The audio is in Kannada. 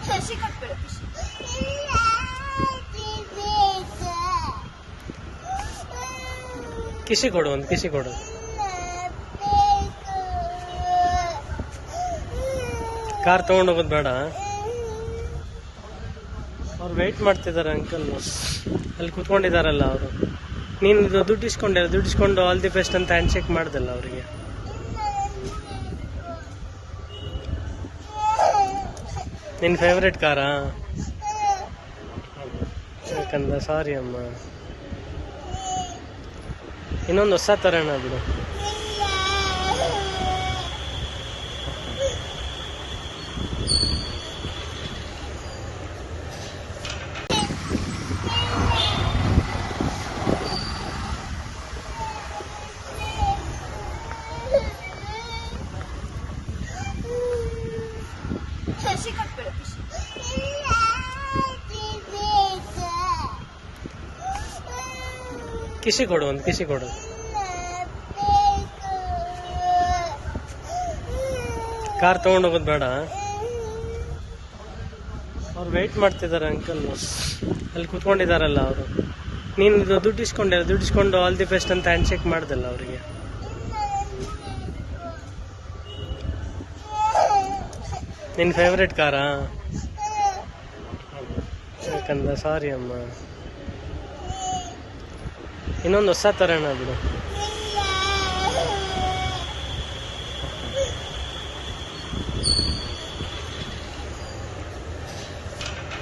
ಕಿಸಿ ಕೊಡು ಒಂದು ಕಿಸಿ ಕೊಡು. ಕಾರ್ ತಗೊಂಡು ಹೋಗೋದು ಬೇಡ. ಅವ್ರು ವೆಯ್ಟ್ ಮಾಡ್ತಿದ್ದಾರೆ ಅಂಕಲ್ ಅಲ್ಲಿ ಕುತ್ಕೊಂಡಿದಾರಲ್ಲ ಅವರು. ನೀನು ಇದು ದುಡ್ಡು ಇಸ್ಕೊಂಡೆ, ದುಡ್ಡು ಇಸ್ಕೊಂಡು ಆಲ್ ದಿ ಬೆಸ್ಟ್ ಅಂತ ಹ್ಯಾಂಡ್ ಶೇಕ್ ಮಾಡ್ದಲ್ಲ ಅವರಿಗೆ. ನಿನ್ನ ಫೇವ್ರೆಟ್ ಕಾರಾ ಯಾಕಂದ್ರೆ ಸಾರಿ ಅಮ್ಮ. ಇನ್ನೊಂದು ಹೊಸ ತರೋಣ ಬಿಡು. ಕಿಸಿ ಕೊಡು ಒಂದು ಕಿಸಿ ಕೊಡು ಕಾರ್ ತಗೊಂಡು ಹೋಗೋದು ಬೇಡ. ಅವ್ರು ವೆಯ್ಟ್ ಮಾಡ್ತಿದ್ದಾರೆ ಅಂಕಲ್ ಅಲ್ಲಿ ಕುತ್ಕೊಂಡಿದ್ದಾರಲ್ಲ ಅವರು. ನೀನು ದುಡ್ಡು ಇಸ್ಕೊಂಡೆ, ದುಡ್ಡು ಇಸ್ಕೊಂಡು ಆಲ್ ದಿ ಬೆಸ್ಟ್ ಅಂತ ಹ್ಯಾಂಡ್ ಶೇಕ್ ಮಾಡ್ದಲ್ಲ ಅವರಿಗೆ. ನಿನ್ನ ಫೇವ್ರೆಟ್ ಕಾರಾ ಯಾಕಂದ್ರೆ ಸಾರಿ ಅಮ್ಮ. ಇನ್ನೊಂದು ಹೊಸ ತರೋಣ ಬಿಡು.